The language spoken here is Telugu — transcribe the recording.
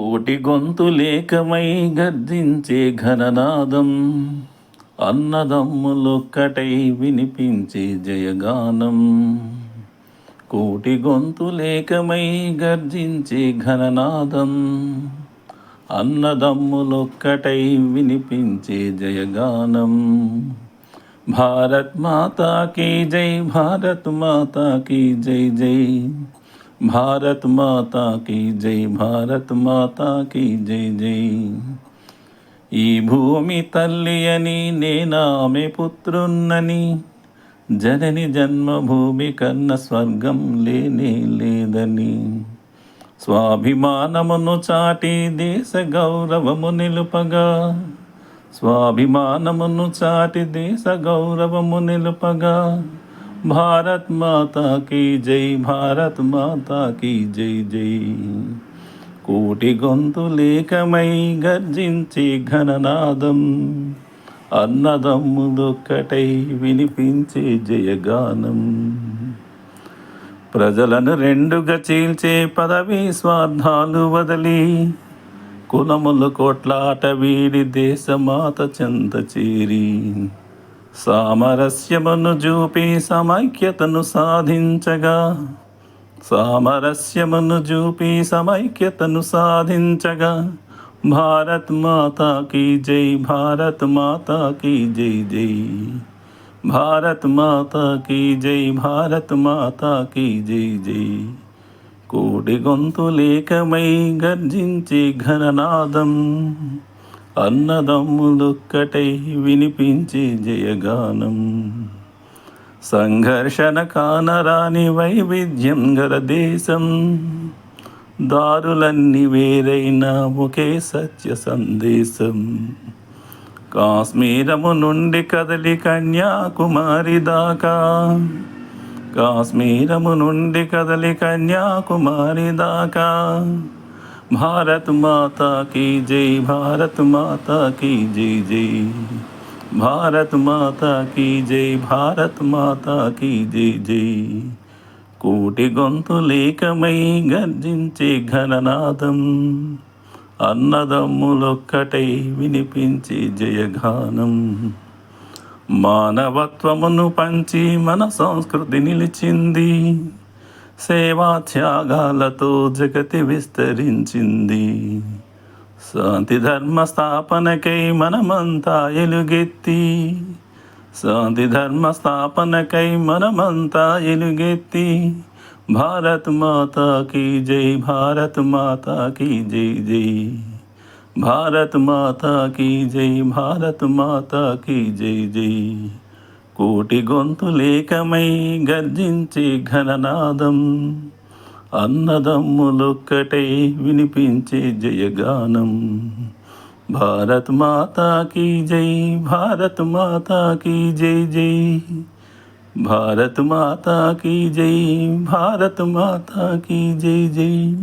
కోటి గొంతులేకమై గర్జించే ఘననాదం అన్నదమ్ములొక్కటై వినిపించే జయగానం. కోటి గొంతు లేకమై గర్జించే ఘననాదం అన్నదమ్ములొక్కటై వినిపించే జయగానం. భారత్ మాతాకి జై భారత్ మాతాకి జై జై. భారత్ మాతా కీ జై భారత్ మాతా కీ జై జై ఈ భూమి తల్లి అని నేనామె పుత్రున్నని జనని జన్మభూమి కన్న స్వర్గం లేనే లేదని. స్వాభిమానమును చాటి దేశ గౌరవము నిలుపగా స్వాభిమానమును చాటి దేశ గౌరవము నిలుపగా భారత్ మాతా కీ జై భారత్ మాతా కీ జై జై కోటి గొంతులేకమై గర్జించి ఘననాదం అన్నదమ్ముదొక్కటై వినిపించే జయగానం। ప్రజలను రెండుగా చీల్చే పదవి స్వార్థాలు వదిలి కులములు కోట్లాట వీడి దేశమాత చెంత చేరి। సామరస్యమును చూపి సమైక్యతను సాధించగా. సామరస్యమును చూపి సమైక్యతను సాధించగా. భారత్ మాతా కీ జై భారత్ మాతా జై జై. భారత్ మాతా జై భారత్ మాతా జై జై. కోడి గొంతులేకమై గర్జించి ఘననాదం. అన్నదమ్ములొక్కటై వినిపించి జయగానం. సంఘర్షణ కానరాని వైవిధ్యం గల దేశం. దారులన్నీ వేరైన ఒకే సత్య సందేశం. కాశ్మీరము నుండి కదలి కన్యాకుమారి దాకా. కాశ్మీరము నుండి కదలి కన్యాకుమారి దాకా. భారత్ మాతా కీ జై భారత్ మాతా కీ జై జై భారత్ మాతా కీ జై భారత్ మాతా కీ జై జై కోటి గొంతులేకమై గర్జించే ఘననాదం అన్నదమ్ములొక్కటై వినిపించే జయగానం. మానవత్వమును పంచి మన సంస్కృతి నిలిచింది సేవా త్యాగాలతో జగతి విస్తరించింది. శాంతి ధర్మ స్థాపనకై మనమంతా ఎలుగెత్తి శాంతి ధర్మ స్థాపనకై మనమంతా ఎలుగెత్తి భారత్ మాతా కీ జై భారత్ మాతా కీ జై జై. భారత్ మాతాకి జై భారత్ మాతా కీ జై జై. కోటి గొంతులేకమై గర్జించే ఘననాదం అన్నదమ్ములొక్కటై వినిపించే జయగానం. భారత్ మాతా కీ జై భారత్ మాతా కీ జై జై. భారత్ మాతాకి జై భారత్ మాతా కీ జై జై.